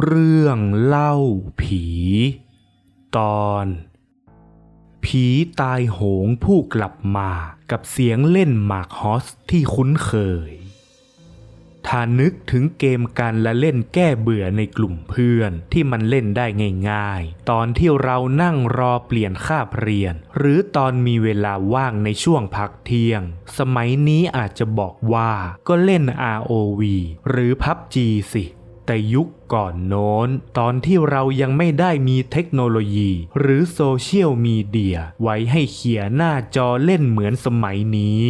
เรื่องเล่าผี ตอน ผีตายโหงผู้กลับมากับเสียงเล่นหมากฮอสที่คุ้นเคย ถ้านึกถึงเกมการละเล่นแก้เบื่อในกลุ่มเพื่อนที่มันเล่นได้ง่ายๆ ตอนที่เรานั่งรอเปลี่ยนคาบเรียน หรือตอนมีเวลาว่างในช่วงพักเที่ยง สมัยนี้อาจจะบอกว่าก็เล่น ROV หรือ PUBG สิ แต่ยุคก่อนโน้น ตอนที่เรายังไม่ได้มีเทคโนโลยี หรือโซเชียลมีเดีย ไว้ให้เขียนหน้าจอเล่นเหมือนสมัยนี้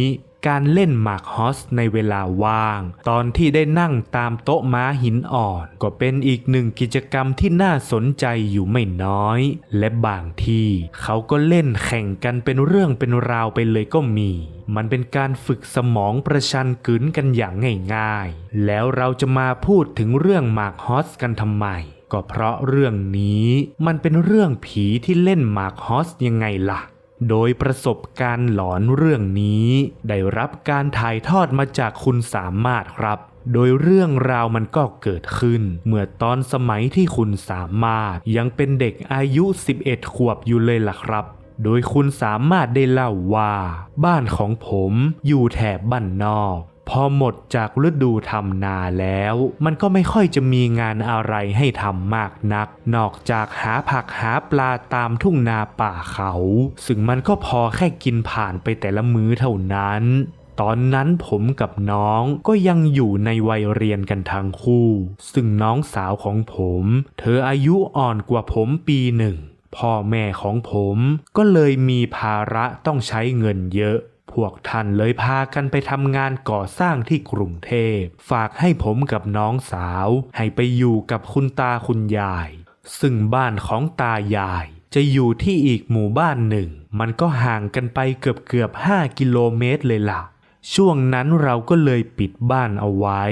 การเล่นหมากฮอสในเวลาว่าง ตอนที่ได้นั่งตามโต๊ะม้าหินอ่อน ก็เป็นอีกหนึ่งกิจกรรมที่น่าสนใจอยู่ไม่น้อย และบางที่เขาก็เล่นแข่งกันเป็นเรื่องเป็นราวไปเลยก็มี มันเป็นการฝึกสมองประชันกึนกันอย่างง่ายๆ แล้วเราจะมาพูดถึงเรื่องหมากฮอสกันทำไมก็เพราะเรื่องนี้มันเป็นเรื่องผีที่เล่นหมากฮอสยังไงล่ะ โดยประสบการณ์หลอนเรื่องนี้ ได้รับการถ่ายทอดมาจากคุณสามารถครับ โดยเรื่องราวมันก็เกิดขึ้น เมื่อตอนสมัยที่คุณสามารถยังเป็นเด็กอายุ 11 ขวบอยู่เลยล่ะครับโดยคุณสามารถได้เล่าว่า บ้านของผมอยู่แถบบ้านนอก พอหมดจากฤดูทำนาแล้ว มันก็ไม่ค่อยจะมีงานอะไรให้ทำมากนัก นอกจากหาผักหาปลาตามทุ่งนาป่าเขา ซึ่งมันก็พอแค่กินผ่านไปแต่ละมื้อเท่านั้น ตอนนั้นผมกับน้องก็ยังอยู่ในวัยเรียนกันทั้งคู่ ซึ่งน้องสาวของผม เธออายุอ่อนกว่าผมปีหนึ่งพ่อแม่ของผมก็เลยมีภาระต้องใช้เงินเยอะ พวกท่านเลยพากันไปทำงานก่อสร้างที่กรุงเทพ ฝากให้ผมกับน้องสาว ให้ไปอยู่กับคุณตาคุณยาย ซึ่งบ้านของตายาย จะอยู่ที่อีกหมู่บ้านหนึ่ง มันก็ห่างกันไปเกือบเกือบ5กิโลเมตรเลยล่ะ ช่วงนั้นเราก็เลยปิดบ้านเอาไว้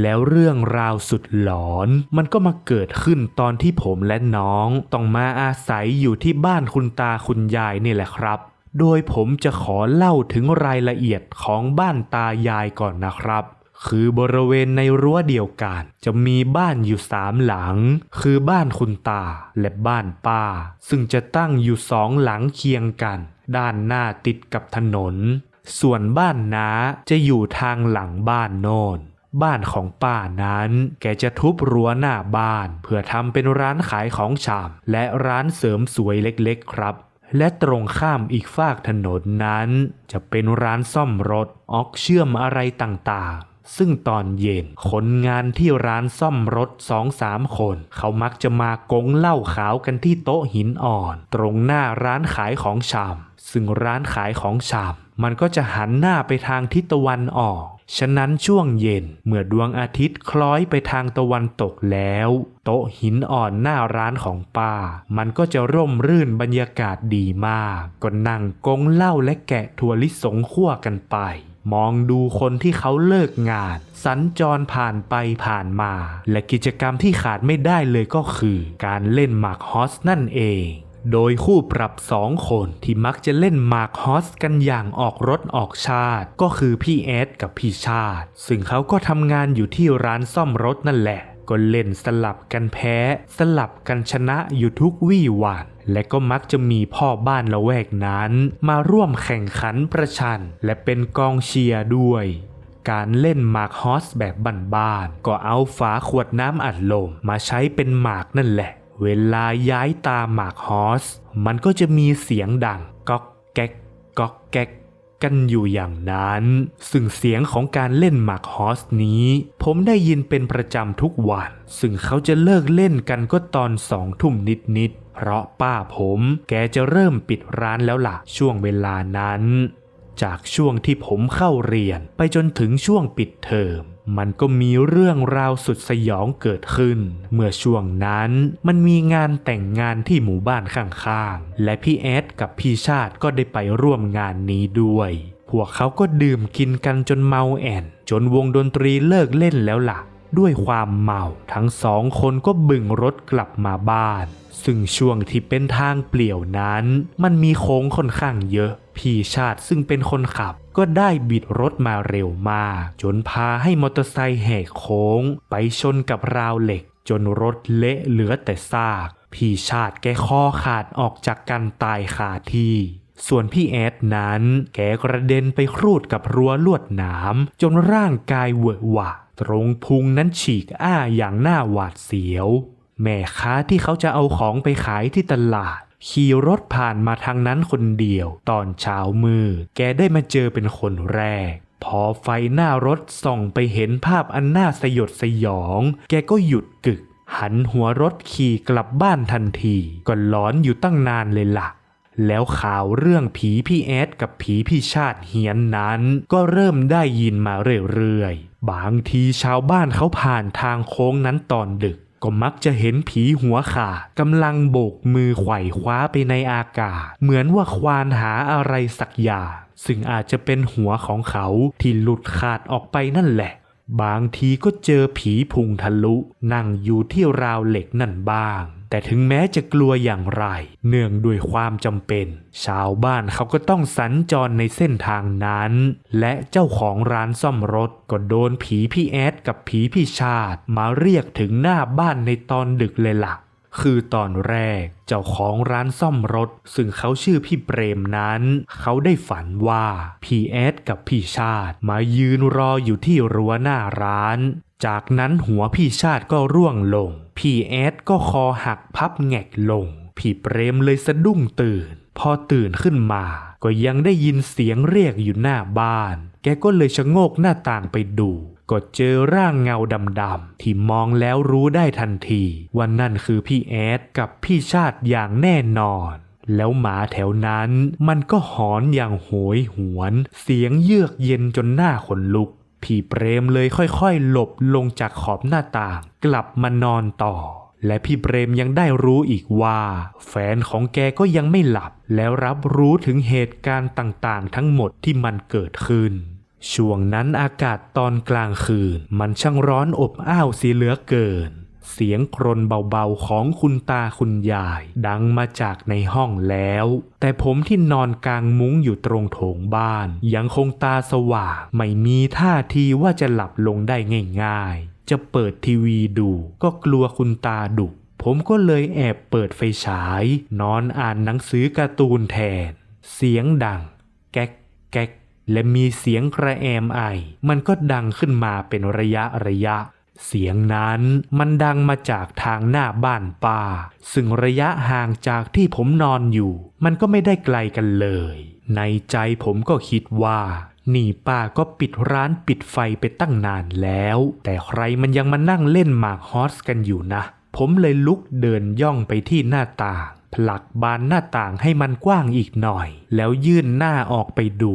แล้วเรื่องราวสุดหลอน มันก็มาเกิดขึ้นตอนที่ผมและน้อง ต้องมาอาศัยอยู่ที่บ้านคุณตาคุณยายนี่แหละครับ โดยผมจะขอเล่าถึงรายละเอียดของบ้านตายายก่อนนะครับ คือบริเวณในรั้วเดียวกัน จะมีบ้านอยู่สามหลัง คือบ้านคุณตาและบ้านป้า ซึ่งจะตั้งอยู่สองหลังเคียงกัน ด้านหน้าติดกับถนน ส่วนบ้านน้าจะอยู่ทางหลังบ้านโน่นบ้านของป้านั้น แกจะทุบรั้วหน้าบ้าน เพื่อทำเป็นร้านขายของชำและร้านเสริมสวยเล็กๆครับ และตรงข้ามอีกฝากถนนนั้น จะเป็นร้านซ่อมรถออกเชื่อมอะไรต่างๆ ซึ่งตอนเย็นคนงานที่ร้านซ่อมรถสองสามคน เขามักจะมากงเหล้าขาวกันที่โต๊ะหินอ่อน ตรงหน้าร้านขายของชำซึ่งร้านขายของชำมันก็จะหันหน้าไปทางทิศตะวันออก ฉะนั้นช่วงเย็นเมื่อดวงอาทิตย์คล้อยไปทางตะวันตกแล้ว โต๊ะหินอ่อนหน้าร้านของป้า มันก็จะร่มรื่นบรรยากาศดีมาก ก็นั่งกงเหล้าและแกะถั่วลิสงคั่วกันไป มองดูคนที่เขาเลิกงาน สัญจรผ่านไปผ่านมา และกิจกรรมที่ขาดไม่ได้เลยก็คือ การเล่นหมากฮอสนั่นเอง โดยคู่ปรับสองคนที่มักจะเล่นหมากฮอสกันอย่างออกรถออกชาติ ก็คือพี่แอดกับพี่ชาติ ซึ่งเขาก็ทำงานอยู่ที่ร้านซ่อมรถนั่นแหละ ก็เล่นสลับกันแพ้ สลับกันชนะอยู่ทุกวี่วันและก็มักจะมีพ่อบ้านละแวกนั้น มาร่วมแข่งขันประชัน และเป็นกองเชียร์ด้วย การเล่นหมากฮอสแบบบ้านๆก็เอาฝาขวดน้ำอัดลมมาใช้เป็นหมากนั่นแหละ เวลาย้ายตาหมากฮอส มันก็จะมีเสียงดังก๊อกแก๊กก๊อกแก๊กกันอยู่อย่างนั้น ซึ่งเสียงของการเล่นหมากฮอสนี้ ผมได้ยินเป็นประจำทุกวัน ซึ่งเขาจะเลิกเล่นกันก็ตอนสองทุ่มนิดๆ เพราะป้าผมแกจะเริ่มปิดร้านแล้วล่ะ ช่วงเวลานั้น จากช่วงที่ผมเข้าเรียนไปจนถึงช่วงปิดเทอม มันก็มีเรื่องราวสุดสยองเกิดขึ้น เมื่อช่วงนั้นมันมีงานแต่งงานที่หมู่บ้านข้างๆ และพี่แอดกับพี่ชาติก็ได้ไปร่วมงานนี้ด้วย พวกเขาก็ดื่มกินกันจนเมาแอนจนวงดนตรีเลิกเล่นแล้วล่ะ ด้วยความเมาทั้งสองคนก็บึงรถกลับมาบ้าน ซึ่งช่วงที่เป็นทางเปลี่ยวนั้น มันมีโค้งค่อนข้างเยอะ พี่ชาติซึ่งเป็นคนขับ ก็ได้บิดรถมาเร็วมาก จนพาให้มอเตอร์ไซค์แหกโค้ง ไปชนกับราวเหล็ก จนรถเละเหลือแต่ซาก พี่ชาติแกคอขาดออกจากกันตายคาที่ ส่วนพี่แอดนั้น แกกระเด็นไปครูดกับรั้วลวดหนามจนร่างกายเวอะหวะ ตรงพุงนั้นฉีกอ้าอย่างน่าหวาดเสียว แม่ค้าที่เขาจะเอาของไปขายที่ตลาด ขี่รถผ่านมาทางนั้นคนเดียว ตอนเช้ามืดแกได้มาเจอเป็นคนแรก พอไฟหน้ารถส่องไปเห็นภาพอันน่าสยดสยอง แกก็หยุดกึก หันหัวรถขี่กลับบ้านทันทีก็หลอนอยู่ตั้งนานเลยล่ะ แล้วข่าวเรื่องผีพี่แอดกับผีพี่ชาติเฮียนนั้น ก็เริ่มได้ยินมาเรื่อยๆบางทีชาวบ้านเขาผ่านทางโค้งนั้นตอนดึก ก็มักจะเห็นผีหัวขาดกำลังโบกมือไขว่คว้าไปในอากาศ เหมือนว่าควานหาอะไรสักอย่างซึ่งอาจจะเป็นหัวของเขาที่หลุดขาดออกไปนั่นแหละ บางทีก็เจอผีพุงทะลุ นั่งอยู่ที่ราวเหล็กนั่นบ้าง แต่ถึงแม้จะกลัวอย่างไร เนื่องด้วยความจำเป็น ชาวบ้านเขาก็ต้องสัญจรในเส้นทางนั้น และเจ้าของร้านซ่อมรถก็โดนผีพี่แอดกับผีพี่ชาติ มาเรียกถึงหน้าบ้านในตอนดึกเลยล่ะคือตอนแรกเจ้าของร้านซ่อมรถ ซึ่งเขาชื่อพี่เปรมนั้น เขาได้ฝันว่า พี่แอดกับพี่ชาติ มายืนรออยู่ที่รั้วหน้าร้าน จากนั้นหัวพี่ชาติก็ร่วงลง พี่แอดก็คอหักพับแงกลง พี่เปรมเลยสะดุ้งตื่น พอตื่นขึ้นมา ก็ยังได้ยินเสียงเรียกอยู่หน้าบ้าน แกก็เลยชะโงกหน้าต่างไปดู ก็เจอร่างเงาดำๆที่มองแล้วรู้ได้ทันทีว่านั่นคือพี่แอดกับพี่ชาติอย่างแน่นอนแล้วหมาแถวนั้นมันก็หอนอย่างโหยหวน เสียงเยือกเย็นจนหน้าขนลุก พี่เปรมเลยค่อยๆ หลบลงจากขอบหน้าต่าง กลับมานอนต่อ และพี่เปรมยังได้รู้อีกว่า แฟนของแกก็ยังไม่หลับ แล้วรับรู้ถึงเหตุการณ์ต่างๆ ทั้งหมดที่มันเกิดขึ้น ช่วงนั้นอากาศตอนกลางคืน มันช่างร้อนอบอ้าวเสียเหลือเกิน เสียงกรนเบาๆของคุณตาคุณยาย ดังมาจากในห้องแล้ว แต่ผมที่นอนกลางมุ้งอยู่ตรงโถงบ้าน ยังคงตาสว่างไม่มีท่าทีว่าจะหลับลงได้ง่ายๆ จะเปิดทีวีดูก็กลัวคุณตาดุผมก็เลยแอบเปิดไฟฉาย นอนอ่านหนังสือการ์ตูนแทน เสียงดัง แก๊กแก๊กและมีเสียงกระแอมไอ มันก็ดังขึ้นมาเป็นระยะระยะ เสียงนั้นมันดังมาจากทางหน้าบ้านป้า ซึ่งระยะห่างจากที่ผมนอนอยู่ มันก็ไม่ได้ไกลกันเลย ในใจผมก็คิดว่านี่ป้าก็ปิดร้านปิดไฟไปตั้งนานแล้ว แต่ใครมันยังมานั่งเล่นหมากฮอสกันอยู่นะ ผมเลยลุกเดินย่องไปที่หน้าต่าง ผลักบานหน้าต่างให้มันกว้างอีกหน่อย แล้วยื่นหน้าออกไปดู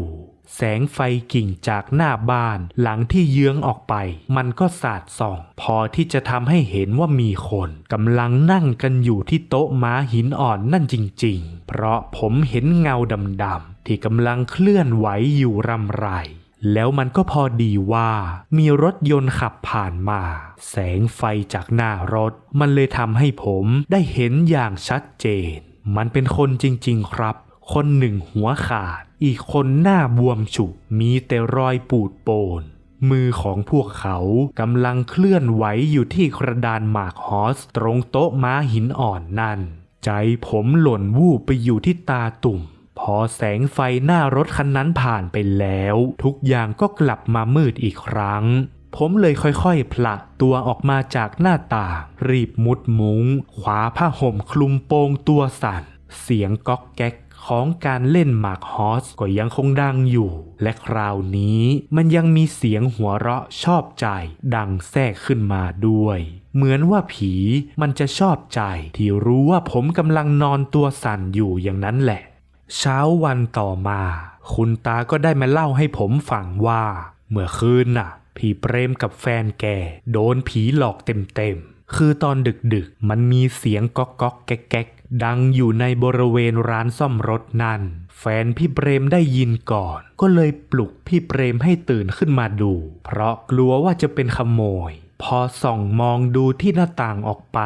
แสงไฟกิ่งจากหน้าบ้านหลังที่เยื้องออกไป มันก็สาดส่อง พอที่จะทำให้เห็นว่ามีคนกำลังนั่งกันอยู่ที่โต๊ะม้าหินอ่อนนั่นจริง ๆ เพราะผมเห็นเงาดำๆที่กำลังเคลื่อนไหวอยู่รำไรแล้วมันก็พอดีว่า มีรถยนต์ขับผ่านมา แสงไฟจากหน้ารถ มันเลยทำให้ผมได้เห็นอย่างชัดเจน มันเป็นคนจริงๆครับ คนหนึ่งหัวขาด อีกคนหน้าบวมฉุกมีแต่รอยปูดโปน มือของพวกเขากำลังเคลื่อนไหวอยู่ที่กระดานหมากฮอสตรงโต๊ะม้าหินอ่อนนั่น ใจผมหล่นวูบไปอยู่ที่ตาตุ่ม พอแสงไฟหน้ารถคันนั้นผ่านไปแล้ว ทุกอย่างก็กลับมามืดอีกครั้งผมเลยค่อยๆ ผละตัวออกมาจากหน้าต่าง รีบมุดมุง้งคว้าผ้าห่มคลุมโปงตัวสั่น เสียงก๊อกแก๊ก ของการเล่นหมากฮอสก็ยังคงดังอยู่ และคราวนี้มันยังมีเสียงหัวเราะชอบใจ ดังแทรกขึ้นมาด้วย เหมือนว่าผีมันจะชอบใจที่รู้ว่าผมกำลังนอนตัวสั่นอยู่อย่างนั้นแหละ เช้าวันต่อมา คุณตาก็ได้มาเล่าให้ผมฟังว่า เมื่อคืนน่ะพี่เปรมกับแฟนแกโดนผีหลอกเต็มๆคือตอนดึกๆ มันมีเสียงก๊อกก๊อกแก๊ก ดังอยู่ในบริเวณร้านซ่อมรถนั่น แฟนพี่เปรมได้ยินก่อน ก็เลยปลุกพี่เปรมให้ตื่นขึ้นมาดู เพราะกลัวว่าจะเป็นขโมย พอส่องมองดูที่หน้าต่างออกไป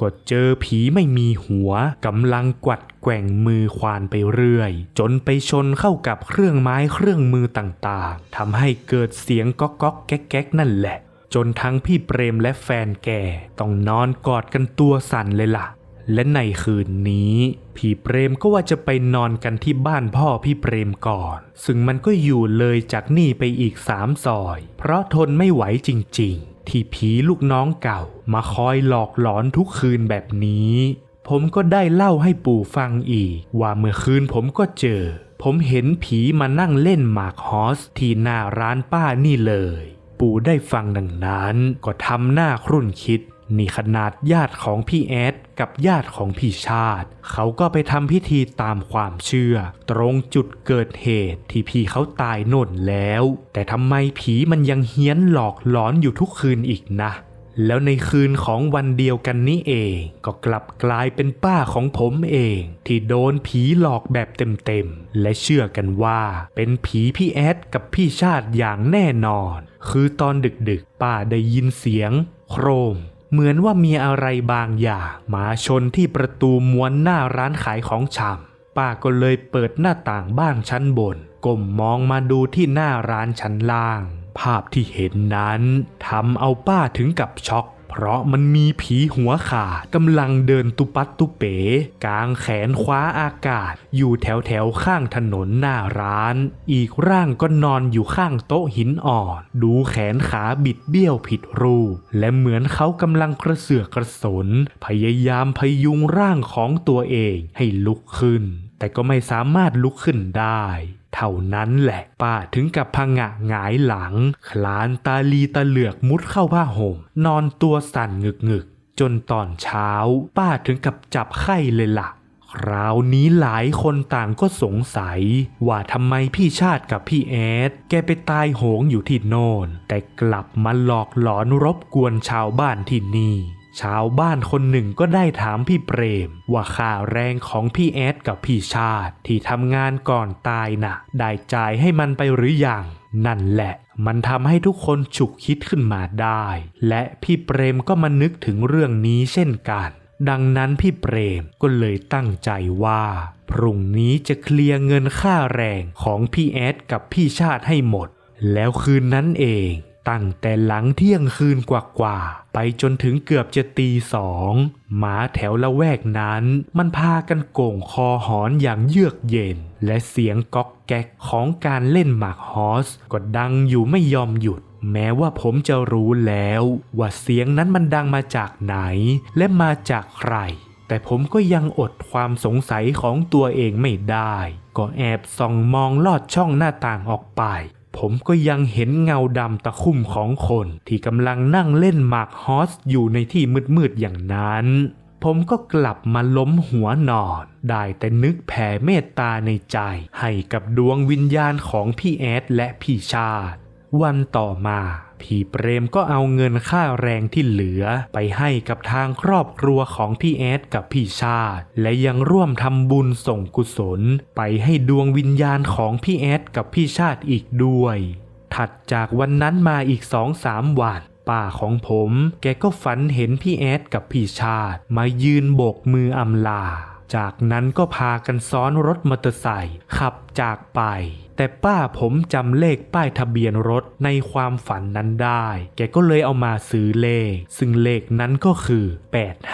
ก็เจอผีไม่มีหัวกำลังกวัดแกว่งมือควานไปเรื่อย จนไปชนเข้ากับเครื่องไม้เครื่องมือต่างๆทำให้เกิดเสียงก๊อกก๊อกแก๊กแก๊กนั่นแหละจนทั้งพี่เปรมและแฟนแกต้องนอนกอดกันตัวสั่นเลยล่ะ และในคืนนี้ พี่เปรมก็ว่าจะไปนอนกันที่บ้านพ่อพี่เปรมก่อน ซึ่งมันก็อยู่เลยจากนี่ไปอีกสามซอย เพราะทนไม่ไหวจริง ๆ ที่ผีลูกน้องเก่า มาคอยหลอกหลอนทุกคืนแบบนี้ ผมก็ได้เล่าให้ปู่ฟังอีก ว่าเมื่อคืนผมก็เจอ ผมเห็นผีมานั่งเล่นหมากฮอสที่หน้าร้านป้านี่เลย ปู่ได้ฟังดังนั้น ก็ทำหน้าครุ่นคิดนี่ขนาดญาติของพี่แอด กับญาติของพี่ชาติ เขาก็ไปทำพิธีตามความเชื่อ ตรงจุดเกิดเหตุที่พี่เขาตายน่นแล้ว แต่ทำไมผีมันยังเฮี้ยนหลอกหลอนอยู่ทุกคืนอีกนะ แล้วในคืนของวันเดียวกันนี้เอง ก็กลับกลายเป็นป้าของผมเอง ที่โดนผีหลอกแบบเต็มๆ และเชื่อกันว่า เป็นผีพี่แอดกับพี่ชาติอย่างแน่นอน คือตอนดึกๆ ป้าได้ยินเสียง โครม เหมือนว่ามีอะไรบางอย่างมาชนที่ประตูม้วนหน้าร้านขายของชำป้าก็เลยเปิดหน้าต่างบ้านชั้นบนก้มมองมาดูที่หน้าร้านชั้นล่าง ภาพที่เห็นนั้นทำเอาป้าถึงกับช็อก เพราะมันมีผีหัวขาดกำลังเดินตุปัตตุเป๋ กางแขนคว้าอากาศ อยู่แถวแถวข้างถนนหน้าร้าน อีกร่างก็นอนอยู่ข้างโต๊ะหินอ่อน ดูแขนขาบิดเบี้ยวผิดรูป และเหมือนเขากำลังกระเสือกกระสน พยายามพยุงร่างของตัวเองให้ลุกขึ้น แต่ก็ไม่สามารถลุกขึ้นได้ เท่านั้นแหละป้าถึงกับพังะหงายหลัง คลานตาลีตาเหลือกมุดเข้าผ้าห่ม นอนตัวสั่นงึกงึกจนตอนเช้า ป้าถึงกับจับไข้เลยล่ะ คราวนี้หลายคนต่างก็สงสัย ว่าทำไมพี่ชาติกับพี่แอด แกไปตายโหงอยู่ที่โน่น แต่กลับมาหลอกหลอนรบกวนชาวบ้านที่นี่ ชาวบ้านคนหนึ่งก็ได้ถามพี่เปรม ว่าค่าแรงของพี่แอดกับพี่ชาติที่ทำงานก่อนตายน่ะ ได้จ่ายให้มันไปหรือยังนั่นแหละ มันทำให้ทุกคนฉุกคิดขึ้นมาได้ และพี่เปรมก็มานึกถึงเรื่องนี้เช่นกัน ดังนั้นพี่เปรมก็เลยตั้งใจว่าพรุ่งนี้จะเคลียร์เงินค่าแรงของพี่แอดกับพี่ชาติให้หมด แล้วคืนนั้นเอง ตั้งแต่หลังเที่ยงคืนกว่าๆไปจนถึงเกือบจะตีสองหมาแถวละแวกนั้น มันพากันโก่งคอหอนอย่างเยือกเย็น และเสียงก๊อกแก๊กของการเล่นหมากฮอสก็ดังอยู่ไม่ยอมหยุดแม้ว่าผมจะรู้แล้วว่าเสียงนั้นมันดังมาจากไหน และมาจากใคร แต่ผมก็ยังอดความสงสัยของตัวเองไม่ได้ ก็แอบส่องมองลอดช่องหน้าต่างออกไป ผมก็ยังเห็นเงาดำตะคุ่มของคนที่กำลังนั่งเล่นหมากฮอสอยู่ในที่มืดๆอย่างนั้น ผมก็กลับมาล้มหัวนอน ได้แต่นึกแผ่เมตตาในใจ ให้กับดวงวิญญาณของพี่แอดและพี่ชาติ วันต่อมา พี่เปรมก็เอาเงินค่าแรงที่เหลือไปให้กับทางครอบครัวของพี่แอดกับพี่ชาติ และยังร่วมทำบุญส่งกุศล ไปให้ดวงวิญญาณของพี่แอดกับพี่ชาติอีกด้วย ถัดจากวันนั้นมาอีกสองสามวันป้าของผม แกก็ฝันเห็นพี่แอดกับพี่ชาติ มายืนโบกมืออำลา จากนั้นก็พากันซ้อนรถมอเตอร์ไซค์ขับจากไป แต่ป้าผมจำเลขป้ายทะเบียนรถในความฝันนั้นได้ แกก็เลยเอามาซื้อเลข ซึ่งเลขนั้นก็คือ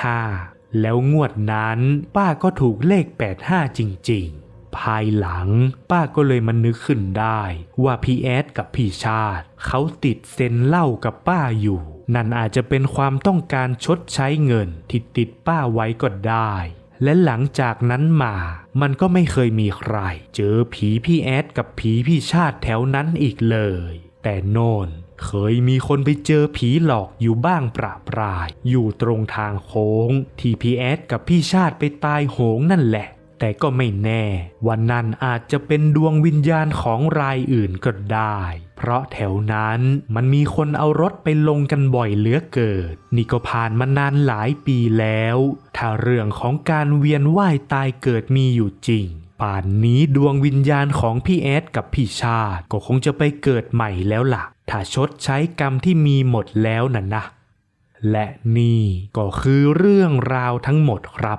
85 แล้วงวดนั้นป้าก็ถูกเลข 85 จริง ๆภายหลัง ป้าก็เลยมานึกขึ้นได้ ว่าพี่แอดกับพี่ชาติ เขาติดเซ็นเหล้ากับป้าอยู่ นั่นอาจจะเป็นความต้องการชดใช้เงินที่ติดป้าไว้ก็ได้ และหลังจากนั้นมา มันก็ไม่เคยมีใคร เจอผีพี่แอดกับผีพี่ชาติแถวนั้นอีกเลย แต่โนนเคยมีคนไปเจอผีหลอกอยู่บ้างประปราย อยู่ตรงทางโค้ง ที่พี่แอดกับพี่ชาติไปตายโหงนั่นแหละ แต่ก็ไม่แน่วันนั้นอาจจะเป็นดวงวิญญาณของรายอื่นก็ได้ เพราะแถวนั้นมันมีคนเอารถไปลงกันบ่อยเหลือเกิด นี่ก็ผ่านมานานหลายปีแล้ว ถ้าเรื่องของการเวียนว่ายตายเกิดมีอยู่จริง ป่านนี้ดวงวิญญาณของพี่แอดกับพี่ชาติก็คงจะไปเกิดใหม่แล้วล่ะ ถ้าชดใช้กรรมที่มีหมดแล้วน่ะนะ และนี่ก็คือเรื่องราวทั้งหมดครับ